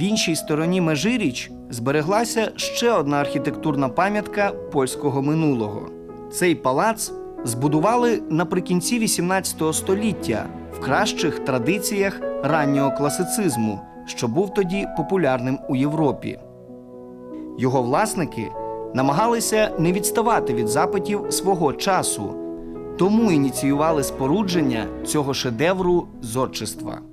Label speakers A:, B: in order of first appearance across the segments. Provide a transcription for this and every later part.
A: В іншій стороні Межиріч збереглася ще одна архітектурна пам'ятка польського минулого. Цей палац збудували наприкінці 18 століття в кращих традиціях раннього класицизму, що був тоді популярним у Європі. Його власники намагалися не відставати від запитів свого часу, тому ініціювали спорудження цього шедевру зодчества.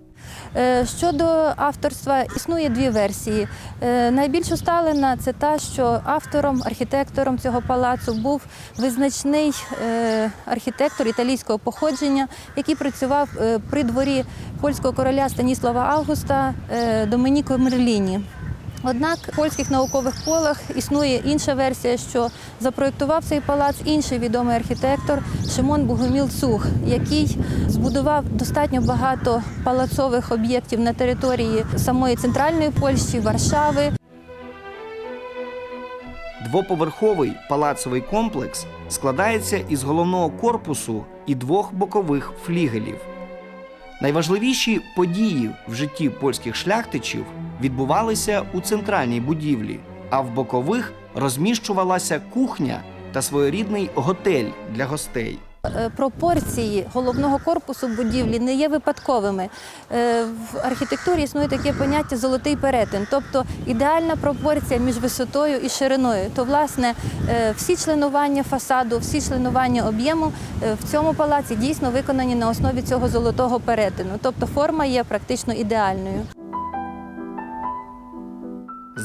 B: Е, Щодо авторства, існує дві версії. Е, Найбільш усталена це та, що автором, архітектором цього палацу був визначний е, архітектор італійського походження, який працював при дворі польського короля Станіслава Августа Домініко Мерліні. Однак в польських наукових колах існує інша версія, що запроєктував цей палац інший відомий архітектор Шимон Богоміл Цух, який збудував достатньо багато палацових об'єктів на території самої центральної Польщі, Варшави.
A: Двоповерховий палацовий комплекс складається із головного корпусу і двох бокових флігелів. Найважливіші події в житті польських шляхтичів відбувалися у центральній будівлі, а в бокових розміщувалася кухня та своєрідний готель для гостей.
B: Е, Пропорції головного корпусу будівлі не є випадковими. Е, В архітектурі існує таке поняття золотий перетин, тобто ідеальна пропорція між висотою і шириною. То, власне, е, всі членування фасаду, всі членування об'єму в цьому палаці дійсно виконані на основі цього золотого перетину. Тобто форма є практично ідеальною.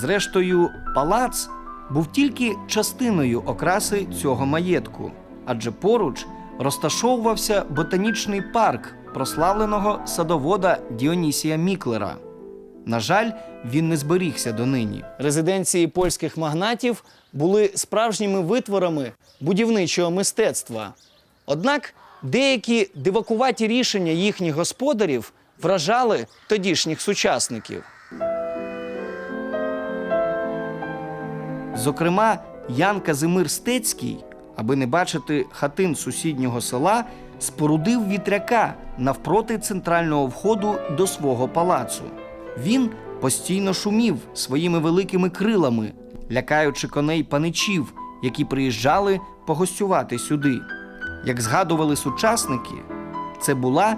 A: Зрештою, палац був тільки частиною окраси цього маєтку, адже поруч розташовувався ботанічний парк прославленого садовода Діонісія Міклера. На жаль, він не зберігся донині. Резиденції польських магнатів були справжніми витворами будівничого мистецтва. Однак деякі дивакуваті рішення їхніх господарів вражали тодішніх сучасників. Зокрема, Ян Казимир Стецький, аби не бачити хатин сусіднього села, спорудив вітряка навпроти центрального входу до свого палацу. Він постійно шумів своїми великими крилами, лякаючи коней паничів, які приїжджали погостювати сюди. Як згадували сучасники, це була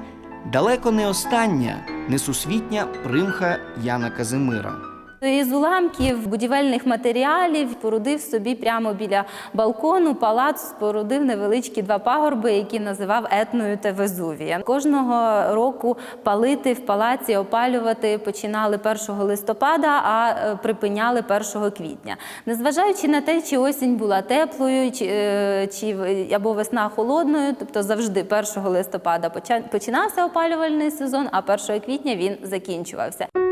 A: далеко не остання несусвітня примха Яна Казимира.
C: Із уламків будівельних матеріалів спорудив собі прямо біля балкону палац, спорудив невеличкі два пагорби, які називав етною та Везувія. Кожного року палити в палаці, опалювати починали 1 листопада, а е, припиняли 1 квітня. Незважаючи на те, чи осінь була теплою, чи, е, чи або весна холодною, тобто завжди 1 листопада починався опалювальний сезон, а 1 квітня він закінчувався.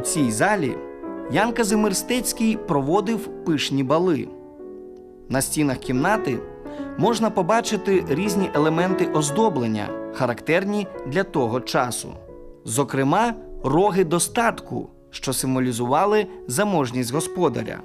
A: У цій залі Ян Казимир Стецький проводив пишні бали. На стінах кімнати можна побачити різні елементи оздоблення, характерні для того часу. Зокрема, роги достатку, що символізували заможність господаря.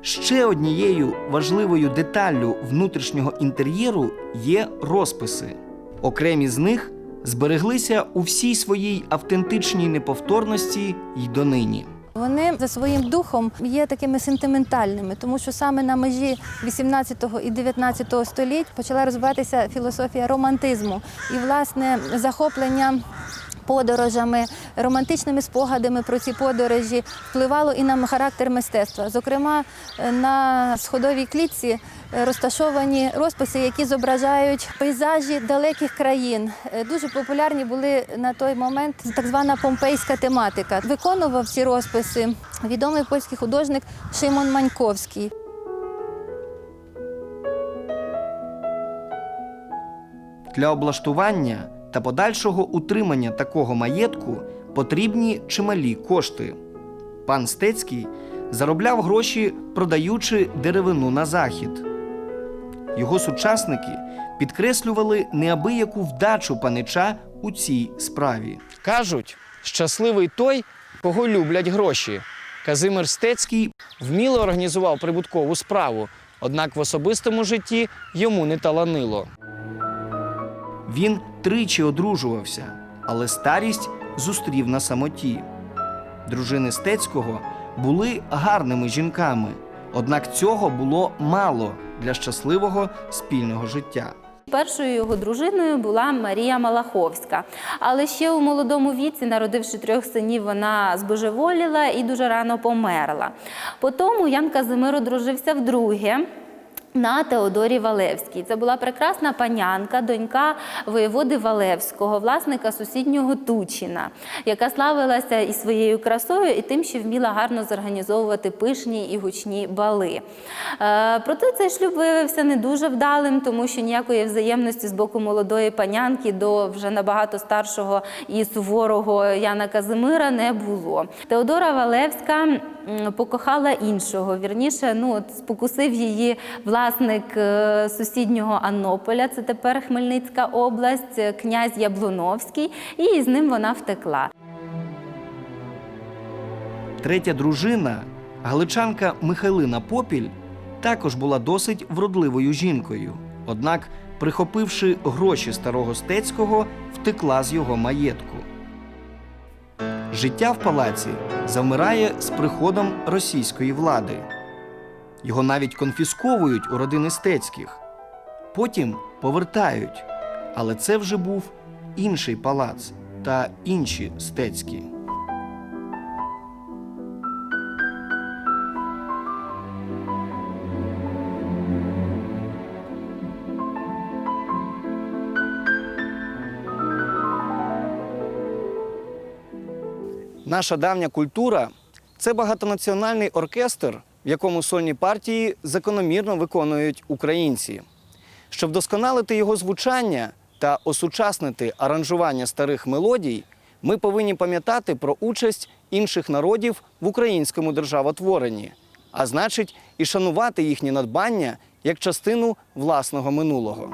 A: Ще однією важливою деталлю внутрішнього інтер'єру є розписи. Окремі з них збереглися у всій своїй автентичній неповторності й донині.
B: Вони за своїм духом є такими сентиментальними, тому що саме на межі 18 і 19 століть почала розвиватися філософія романтизму і, власне, захоплення. Подорожами, романтичними спогадами про ці подорожі впливало і на характер мистецтва. Зокрема, е, на сходовій клітці е, розташовані розписи, які зображають пейзажі далеких країн. Е, Дуже популярні були на той момент так звана помпейська тематика. Виконував ці розписи відомий польський художник Шимон Маньковський.
A: Для облаштування та подальшого утримання такого маєтку потрібні чималі кошти. Пан Стецький заробляв гроші, продаючи деревину на захід. Його сучасники підкреслювали неабияку вдачу панича у цій справі. Кажуть, щасливий той, кого люблять гроші. Казимир Стецький вміло організував прибуткову справу, однак в особистому житті йому не таланило. Він тричі одружувався, але старість зустрів на самоті. Дружини Стецького були гарними жінками, однак цього було мало для щасливого спільного життя.
C: Першою його дружиною була Марія Малаховська. Але ще у молодому віці, народивши трьох синів, вона збожеволіла і дуже рано померла. Потім Ян Казимир одружився вдруге. На Теодорі Валевській. Це була прекрасна панянка, донька воєводи Валевського, власника сусіднього Тучіна, яка славилася і своєю красою, і тим, що вміла гарно зорганізовувати пишні і гучні бали. Е, проте цей шлюб виявився не дуже вдалим, тому що ніякої взаємності з боку молодої панянки до вже набагато старшого і суворого Яна Казимира не було. Теодора Валевська покохала іншого. Вірніше, ну от спокусив її власник е, сусіднього Аннополя, це тепер Хмельницька область, е, князь Яблуновський, і з ним вона втекла.
A: Третя дружина, галичанка Михайлина Попіль, також була досить вродливою жінкою. Однак, прихопивши гроші старого Стецького, втекла з його маєтку. Життя в палаці завмирає з приходом російської влади. Його навіть конфісковують у родини Стецьких. Потім повертають. Але це вже був інший палац та інші Стецькі. Наша давня культура це багатонаціональний оркестр, в якому сольні партії закономірно виконують українці. Щоб вдосконалити його звучання та осучаснити аранжування старих мелодій, ми повинні пам'ятати про участь інших народів в українському державотворенні, а значить, і шанувати їхні надбання як частину власного минулого.